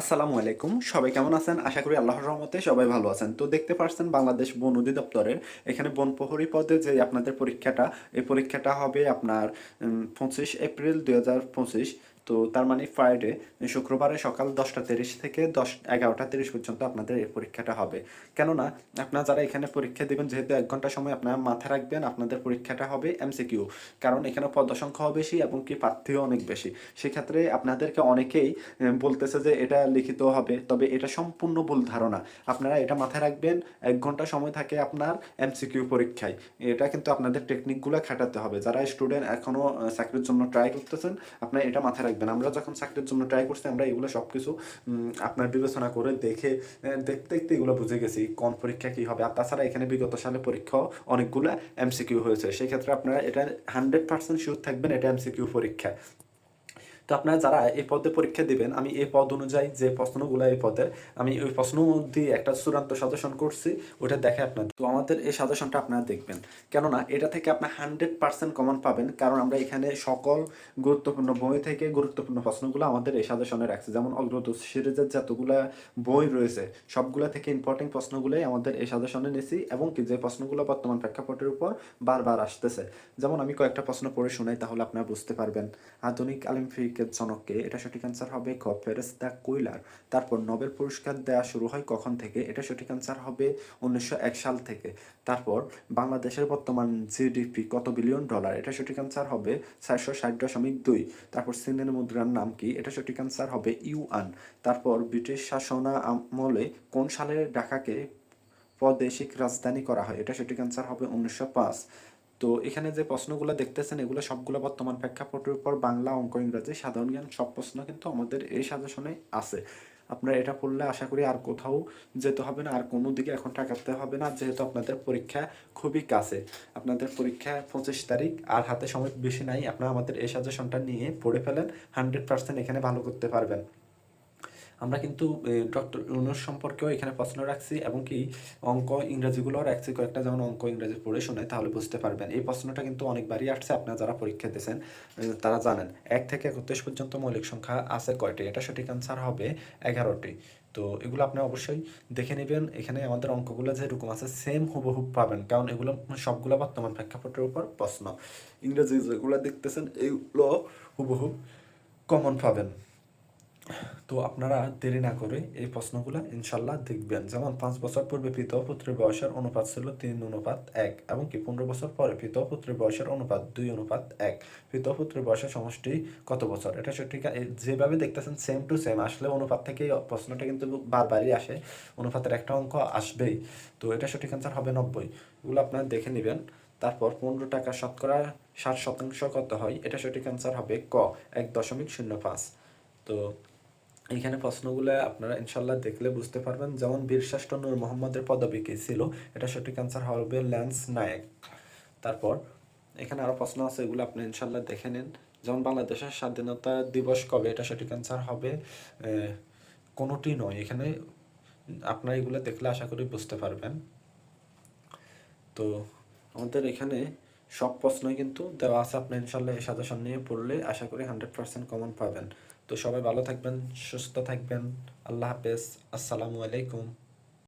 আসসালামু আলাইকুম। সবাই কেমন আছেন? আশা করি আল্লাহর রহমতে সবাই ভালো আছেন। তো দেখতে পাচ্ছেন বাংলাদেশ বন অধিদপ্তরের এখানে বন প্রহরী পদে যে আপনাদের পরীক্ষাটা, এই পরীক্ষাটা হবে আপনার পঁচিশ এপ্রিল দুই হাজার পঁচিশ। তো তার মানে ফ্রাইডে শুক্রবারে সকাল দশটা তিরিশ থেকে দশ এগারোটা তিরিশ পর্যন্ত আপনাদের এই পরীক্ষাটা হবে। কেননা আপনারা যারা এখানে পরীক্ষা দেবেন যেহেতু এক ঘণ্টা সময় আপনারা মাথায় রাখবেন আপনাদের পরীক্ষাটা হবে এমসিকিউ কারণ এখানে পদ সংখ্যাও বেশি এবং কি প্রার্থীও অনেক বেশি। সেক্ষেত্রে আপনাদেরকে অনেকেই বলতেছে যে এটা লিখিত হবে তবে এটা সম্পূর্ণ ভুল ধারণা। আপনারা এটা মাথায় রাখবেন এক ঘণ্টা সময় থাকে আপনার এমসিকিউ পরীক্ষায়। এটা কিন্তু আপনাদের টেকনিকগুলো খাটাতে হবে। যারা স্টুডেন্ট এখনও আহ, চাকরির জন্য ট্রাই করতেছেন আপনারা এটা মাথায় রাখবেন। আমরা যখন চাকরির জন্য ট্রাই করছি, আমরা এগুলো সব কিছু আপনার বিবেচনা করে দেখে দেখতে দেখতে এগুলো বুঝে গেছি কোন পরীক্ষা কী হবে। আর তাছাড়া এখানে বিগত সালে পরীক্ষা অনেকগুলো এমসিকিউ হয়েছে। সেক্ষেত্রে আপনারা এটা হান্ড্রেড পার্সেন্ট শিওর থাকবেন এটা এমসিকিউ পরীক্ষা। তো আপনারা যারা এই পদে পরীক্ষা দিবেন, আমি এই পদ অনুযায়ী যে প্রশ্নগুলো এই পদের আমি ওই প্রশ্ন দিয়ে একটা চূড়ান্ত সাজেশন করছি ওটা দেখে আপনার তো আমাদের এই সাজেশনটা আপনারা দেখবেন। কেননা এটা থেকে আপনার হান্ড্রেড পার্সেন্ট কমন পাবেন, কারণ আমরা এখানে সকল গুরুত্বপূর্ণ বই থেকে গুরুত্বপূর্ণ প্রশ্নগুলো আমাদের এই সাজেশনে রাখছি। যেমন অগ্রদূত সিরিজের যতগুলা বই রয়েছে, সবগুলা থেকে ইম্পর্টেন্ট প্রশ্নগুলোই আমাদের এই সাজেশনে নিয়েছি এবং কি যে প্রশ্নগুলো বর্তমান প্রেক্ষাপটের উপর বারবার আসতেছে। যেমন আমি কয়েকটা প্রশ্ন পড়ে শোনাই, তাহলে আপনারা বুঝতে পারবেন। আধুনিক অলিম্পিকের জনককে এটা সঠিক অ্যান্সার হবে ক ফেরেস্তা কুইলার। তারপর নোবেল পুরস্কার দেওয়া শুরু হয় কখন থেকে? এটা সঠিক অ্যান্সার হবে উনিশশো এক সাল থেকে। তারপর বাংলাদেশের বর্তমান জিডিপি কত বিলিয়ন ডলার? এটা সঠিক অ্যান্সার হবে চারশো ষাট দশমিক দুই। তারপর চীনের মুদ্রার নাম কি? এটা সঠিক অ্যান্সার হবে ইউআন তারপর ব্রিটিশ শাসনা আমলে কোন সালে ঢাকাকে প্রাদেশিক রাজধানী করা হয়? এটা সঠিক অ্যান্সার হবে উনিশশো পাঁচ। তো এখানে যে প্রশ্নগুলো দেখতেছেন, এগুলো সবগুলো বর্তমান প্রেক্ষাপটের উপর বাংলা অঙ্ক ইংরাজি সাধারণ জ্ঞান সব প্রশ্ন কিন্তু আমাদের এই সাজেশনে আছে। আপনারা এটা পড়লে আশা করি আর কোথাও যেতে হবে না, আর কোনো দিকে এখন টাকাতে হবে না, যেহেতু আপনাদের পরীক্ষা খুবই কাছে। আপনাদের পরীক্ষা পঁচিশ তারিখ, আর হাতে সময় বেশি নাই। আপনারা আমাদের এই সাজেশনটা নিয়ে পড়ে ফেলেন, হান্ড্রেড পার্সেন্ট এখানে ভালো করতে পারবেন। আমরা কিন্তু ডক্টর ইউনুস সম্পর্কেও এখানে প্রশ্ন রাখছি এবং কি অঙ্ক ইংরেজিগুলোও রাখছি কয়েকটা যেমন অঙ্ক ইংরেজি পড়ে শোনায় তাহলে বুঝতে পারবেন। এই প্রশ্নটা কিন্তু অনেকবারই আসছে, আপনারা যারা পরীক্ষা দিয়েছেন তারা জানেন। এক থেকে একত্রিশ পর্যন্ত মৌলিক সংখ্যা আছে কয়টি? এটা সঠিক অ্যান্সার হবে এগারোটি। তো এগুলো আপনি অবশ্যই দেখে নেবেন। এখানে আমাদের অঙ্কগুলো যেরকম আছে সেম হুবহুব পাবেন। কারণ এগুলো সবগুলো বর্তমান প্রেক্ষাপটের উপর প্রশ্ন। ইংরেজি যেগুলো দেখতেছেন এইগুলো হুবহুব কমন পাবেন। তো আপনারা দেরি না করে এই প্রশ্নগুলো ইনশাল্লাহ দেখবেন। যেমন, পাঁচ বছর পূর্বে পুত্রের বয়সের অনুপাত ছিল তিন অনুপাত এক এবং কি পনেরো বছর পরে পুত্রের বয়সের অনুপাত দুই অনুপাত এক। পুত্রের বয়সের সমষ্টি কত বছর? এটা সঠিক যেভাবে দেখতেছেন সেম টু সেম আসলে অনুপাত থেকে প্রশ্নটা কিন্তু বারবারই আসে। অনুপাতের একটা অঙ্ক আসবেই। তো এটা সঠিক অ্যান্সার হবে নব্বই। এগুলো আপনারা দেখে নেবেন। তারপর পনেরো টাকা শতকরা ষাট শতাংশ কত হয়? এটা সঠিক অ্যান্সার হবে ক, এক দশমিক শূন্য পাঁচ। তো এইখানে প্রশ্নগুলো আপনারা ইনশাল্লাহ দেখলে বুঝতে পারবেন। যেমন বীরশ্রেষ্ঠ নূর মোহাম্মদের পদবী কি ছিল? এটা সঠিক অ্যান্সার হবে ল্যান্স নায়ক। তারপর এখানে আরও প্রশ্ন আছে, এগুলো আপনি ইনশাল্লাহ দেখে নিন। যেমন বাংলাদেশের স্বাধীনতা দিবস কবে? এটা সঠিক অ্যান্সার হবে কোনোটি নয়। এখানে আপনারা এগুলো দেখলে আশা করি বুঝতে পারবেন। তো আমাদের এখানে সব প্রশ্নই কিন্তু দেওয়া আছে আপনি ইনশাল্লাহ এই সাজেশন নিয়ে পড়লে আশা করি হান্ড্রেড পার্সেন্ট কমন পাবেন। তো সবাই ভালো থাকবেন, সুস্থ থাকবেন। আল্লাহ হাফেজ। আসসালামু আলাইকুম।